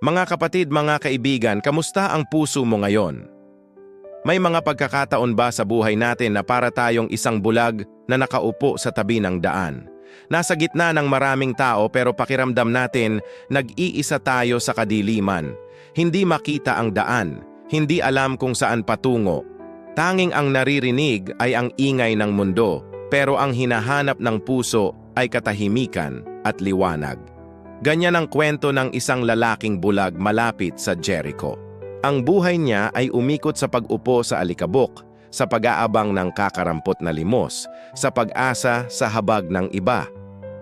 Mga kapatid, mga kaibigan, kamusta ang puso mo ngayon? May mga pagkakataon ba sa buhay natin na para tayong isang bulag na nakaupo sa tabi ng daan? Nasa gitna ng maraming tao pero pakiramdam natin nag-iisa tayo sa kadiliman. Hindi makita ang daan, hindi alam kung saan patungo. Tanging ang naririnig ay ang ingay ng mundo, pero ang hinahanap ng puso ay katahimikan at liwanag. Ganyan ang kwento ng isang lalaking bulag malapit sa Jericho. Ang buhay niya ay umikot sa pag-upo sa alikabok, sa pag-aabang ng kakarampot na limos, sa pag-asa sa habag ng iba.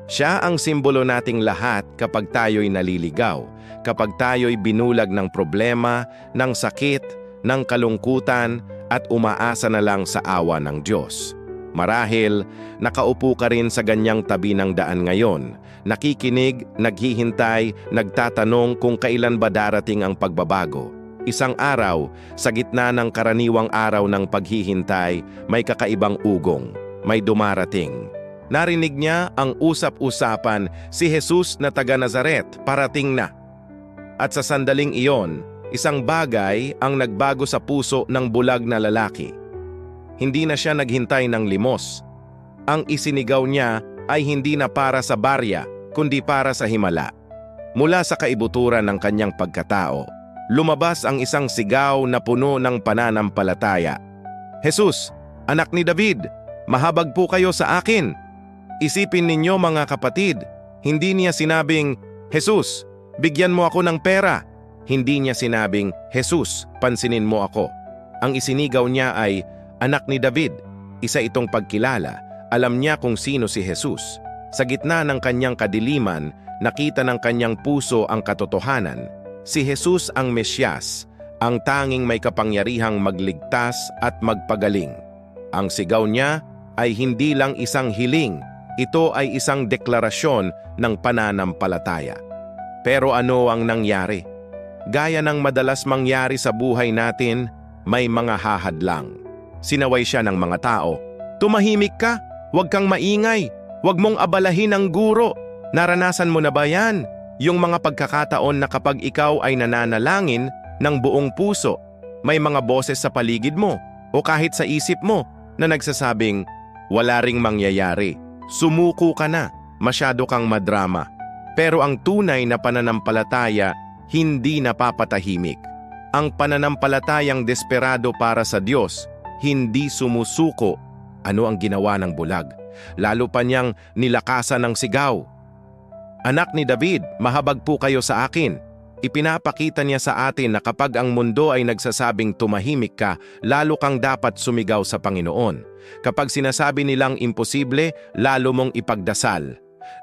Siya ang simbolo nating lahat kapag tayo'y naliligaw, kapag tayo'y binulag ng problema, ng sakit, ng kalungkutan, at umaasa na lang sa awa ng Diyos. Marahil, nakaupo ka rin sa ganyang tabi ng daan ngayon, nakikinig, naghihintay, nagtatanong kung kailan ba darating ang pagbabago. Isang araw, sa gitna ng karaniwang araw ng paghihintay, may kakaibang ugong, may dumarating. Narinig niya ang usap-usapan si Jesus na taga Nazaret, parating na. At sa sandaling iyon, isang bagay ang nagbago sa puso ng bulag na lalaki hindi na siya naghintay ng limos. Ang isinigaw niya ay hindi na para sa barya, kundi para sa himala. Mula sa kaibuturan ng kanyang pagkatao, lumabas ang isang sigaw na puno ng pananampalataya. Jesus, anak ni David, mahabag po kayo sa akin. Isipin ninyo mga kapatid, hindi niya sinabing, Jesus, bigyan mo ako ng pera. Hindi niya sinabing, Jesus, pansinin mo ako. Ang isinigaw niya ay, anak ni David, isa itong pagkilala, alam niya kung sino si Jesus. Sa gitna ng kanyang kadiliman, nakita ng kanyang puso ang katotohanan. Si Jesus ang Mesyas, ang tanging may kapangyarihang magligtas at magpagaling. Ang sigaw niya ay hindi lang isang hiling, ito ay isang deklarasyon ng pananampalataya. Pero ano ang nangyari? Gaya ng madalas mangyari sa buhay natin, may mga hahadlang. Sinaway siya ng mga tao. Tumahimik ka, huwag kang maingay, huwag mong abalahin ang guro. Naranasan mo na ba yan? Yung mga pagkakataon na kapag ikaw ay nananalangin ng buong puso, may mga boses sa paligid mo o kahit sa isip mo na nagsasabing, wala ring mangyayari. Sumuko ka na, masyado kang madrama. Pero ang tunay na pananampalataya hindi napapatahimik. Ang pananampalatayang desperado para sa Diyos hindi sumusuko. Ano ang ginawa ng bulag? Lalo pa niyang nilakasan ng sigaw. Anak ni David, mahabag po kayo sa akin. Ipinapakita niya sa atin na kapag ang mundo ay nagsasabing tumahimik ka, lalo kang dapat sumigaw sa Panginoon. Kapag sinasabi nilang imposible, lalo mong ipagdasal.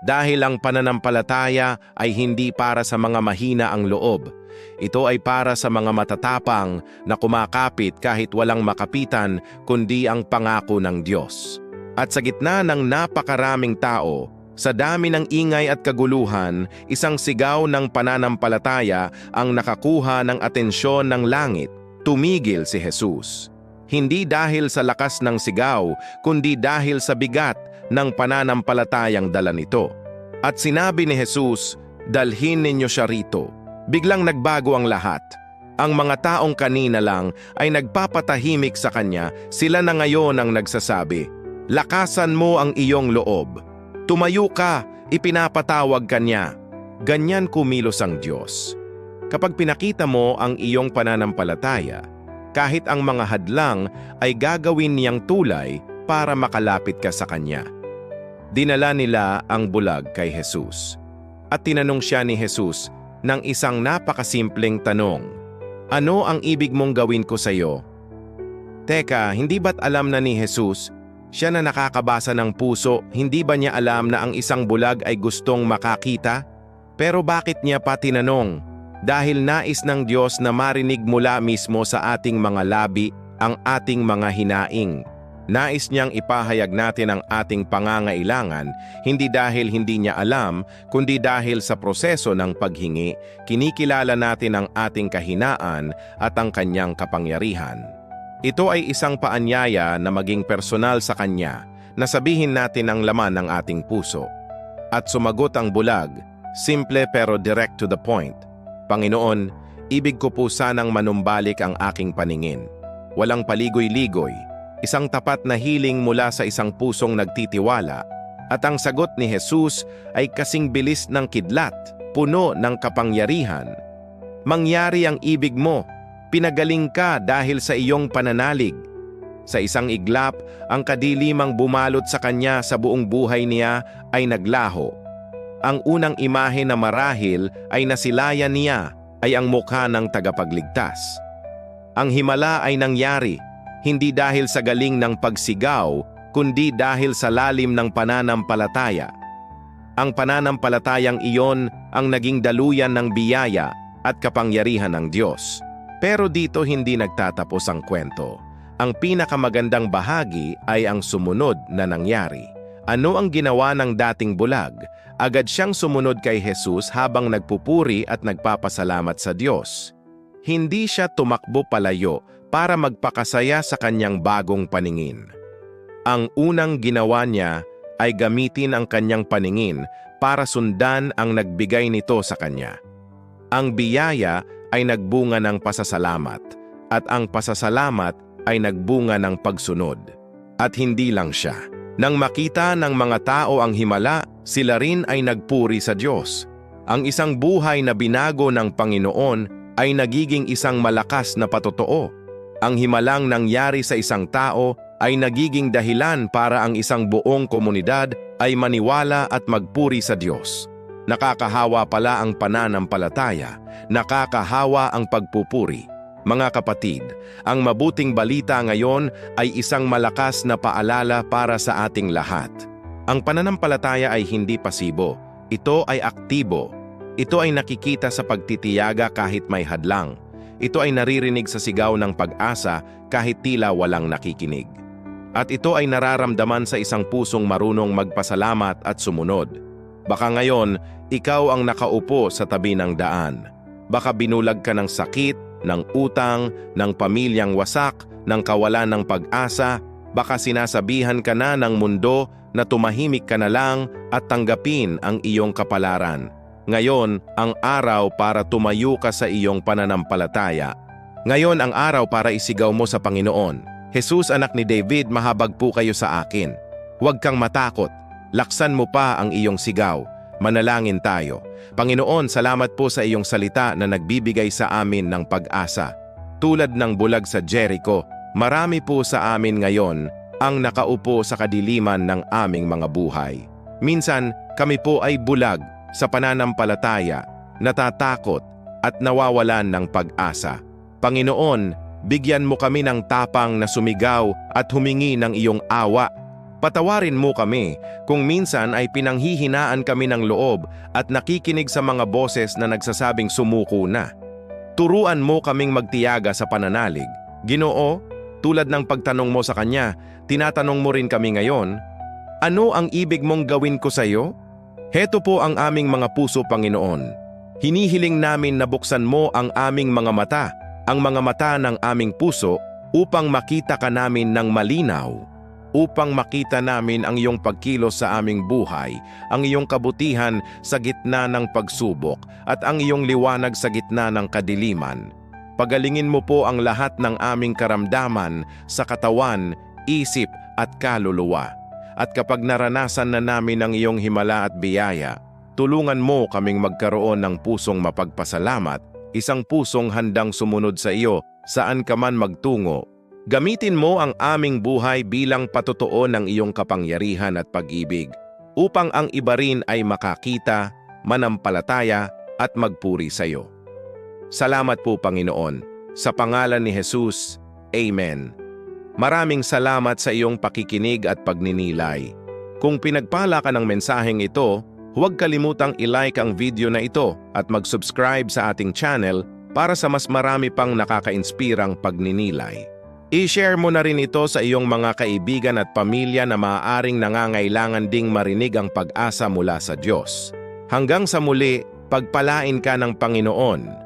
Dahil ang pananampalataya ay hindi para sa mga mahina ang loob. Ito ay para sa mga matatapang na kumakapit kahit walang makapitan kundi ang pangako ng Diyos. At sa gitna ng napakaraming tao, sa dami ng ingay at kaguluhan, isang sigaw ng pananampalataya ang nakakuha ng atensyon ng langit. Tumigil si Jesus. Hindi dahil sa lakas ng sigaw, kundi dahil sa bigat ng pananampalatayang dala nito. At sinabi ni Jesus, dalhin ninyo siya rito. Biglang nagbago ang lahat. Ang mga taong kanina lang ay nagpapatahimik sa kanya, sila na ngayon ang nagsasabi, Lakasan mo ang iyong loob. Tumayo ka, ipinapatawag ka niya. Ganyan kumilos ang Diyos. Kapag pinakita mo ang iyong pananampalataya, kahit ang mga hadlang ay gagawin niyang tulay para makalapit ka sa Kanya. Dinala nila ang bulag kay Jesus. At tinanong siya ni Jesus ng isang napakasimpleng tanong, Ano ang ibig mong gawin ko sa iyo? Teka, hindi ba't alam na ni Jesus siya na nakakabasa ng puso, hindi ba niya alam na ang isang bulag ay gustong makakita? Pero bakit niya pa tinanong? Dahil nais ng Diyos na marinig mula mismo sa ating mga labi ang ating mga hinaing. Nais niyang ipahayag natin ang ating pangangailangan, hindi dahil hindi niya alam, kundi dahil sa proseso ng paghingi, kinikilala natin ang ating kahinaan at ang kanyang kapangyarihan. Ito ay isang paanyaya na maging personal sa kanya na sabihin natin ang laman ng ating puso. At sumagot ang bulag, simple pero direct to the point. Panginoon, ibig ko po sanang manumbalik ang aking paningin. Walang paligoy-ligoy, isang tapat na hiling mula sa isang pusong nagtitiwala, at ang sagot ni Jesus ay kasing bilis ng kidlat, puno ng kapangyarihan. Mangyari ang ibig mo, pinagaling ka dahil sa iyong pananalig. Sa isang iglap, ang kadilimang bumalot sa kanya sa buong buhay niya ay naglaho. Ang unang imahe na marahil ay nasilayan niya ay ang mukha ng tagapagligtas. Ang himala ay nangyari, hindi dahil sa galing ng pagsigaw, kundi dahil sa lalim ng pananampalataya. Ang pananampalatayang iyon ang naging daluyan ng biyaya at kapangyarihan ng Diyos. Pero dito hindi nagtatapos ang kwento. Ang pinakamagandang bahagi ay ang sumunod na nangyari. Ano ang ginawa ng dating bulag? Agad siyang sumunod kay Jesus habang nagpupuri at nagpapasalamat sa Diyos. Hindi siya tumakbo palayo para magpakasaya sa kanyang bagong paningin. Ang unang ginawa niya ay gamitin ang kanyang paningin para sundan ang nagbigay nito sa kanya. Ang biyaya ay nagbunga ng pasasalamat at ang pasasalamat ay nagbunga ng pagsunod. At hindi lang siya. Nang makita ng mga tao ang himala, sila rin ay nagpuri sa Diyos. Ang isang buhay na binago ng Panginoon ay nagiging isang malakas na patotoo. Ang himalang nangyari sa isang tao ay nagiging dahilan para ang isang buong komunidad ay maniwala at magpuri sa Diyos. Nakakahawa pala ang pananampalataya, nakakahawa ang pagpupuri. Mga kapatid, ang mabuting balita ngayon ay isang malakas na paalala para sa ating lahat. Ang pananampalataya ay hindi pasibo, ito ay aktibo. Ito ay nakikita sa pagtitiyaga kahit may hadlang. Ito ay naririnig sa sigaw ng pag-asa kahit tila walang nakikinig. At ito ay nararamdaman sa isang pusong marunong magpasalamat at sumunod. Baka ngayon, ikaw ang nakaupo sa tabi ng daan. Baka binulag ka ng sakit, ng utang, ng pamilyang wasak, ng kawalan ng pag-asa, baka sinasabihan ka na ng mundo na tumahimik ka na lang at tanggapin ang iyong kapalaran. Ngayon, ang araw para tumayo ka sa iyong pananampalataya. Ngayon ang araw para isigaw mo sa Panginoon. Jesus anak ni David, mahabag po kayo sa akin. Huwag kang matakot. Laksan mo pa ang iyong sigaw. Manalangin tayo. Panginoon, salamat po sa iyong salita na nagbibigay sa amin ng pag-asa. Tulad ng bulag sa Jericho, marami po sa amin ngayon ang nakaupo sa kadiliman ng aming mga buhay. Minsan, kami po ay bulag sa pananampalataya, natatakot at nawawalan ng pag-asa. Panginoon, Bigyan mo kami ng tapang na sumigaw at humingi ng iyong awa. Patawarin mo kami kung minsan ay pinanghihinaan kami ng loob at nakikinig sa mga boses na nagsasabing sumuko na. Turuan mo kaming magtiyaga sa pananalig. Ginoo, tulad ng pagtanong mo sa Kanya, tinatanong mo rin kami ngayon, Ano ang ibig mong gawin ko sa iyo? Heto po ang aming mga puso, Panginoon. Hinihiling namin na buksan mo ang aming mga mata ang mga mata ng aming puso upang makita ka namin ng malinaw, upang makita namin ang iyong pagkilos sa aming buhay, ang iyong kabutihan sa gitna ng pagsubok, at ang iyong liwanag sa gitna ng kadiliman. Pagalingin mo po ang lahat ng aming karamdaman sa katawan, isip at kaluluwa. At kapag naranasan na namin ang iyong himala at biyaya, tulungan mo kaming magkaroon ng pusong mapagpasalamat isang pusong handang sumunod sa iyo saan ka man magtungo. Gamitin mo ang aming buhay bilang patotoo ng iyong kapangyarihan at pag-ibig upang ang iba rin ay makakita, manampalataya at magpuri sa iyo. Salamat po Panginoon. Sa pangalan ni Jesus, Amen. Maraming salamat sa iyong pakikinig at pagninilay. Kung pinagpala ka ng mensaheng ito, Huwag kalimutang i-like ang video na ito at mag-subscribe sa ating channel para sa mas marami pang nakaka-inspirang pagninilay. I-share mo na rin ito sa iyong mga kaibigan at pamilya na maaaring nangangailangan ding marinig ang pag-asa mula sa Diyos. Hanggang sa muli, pagpalain ka ng Panginoon.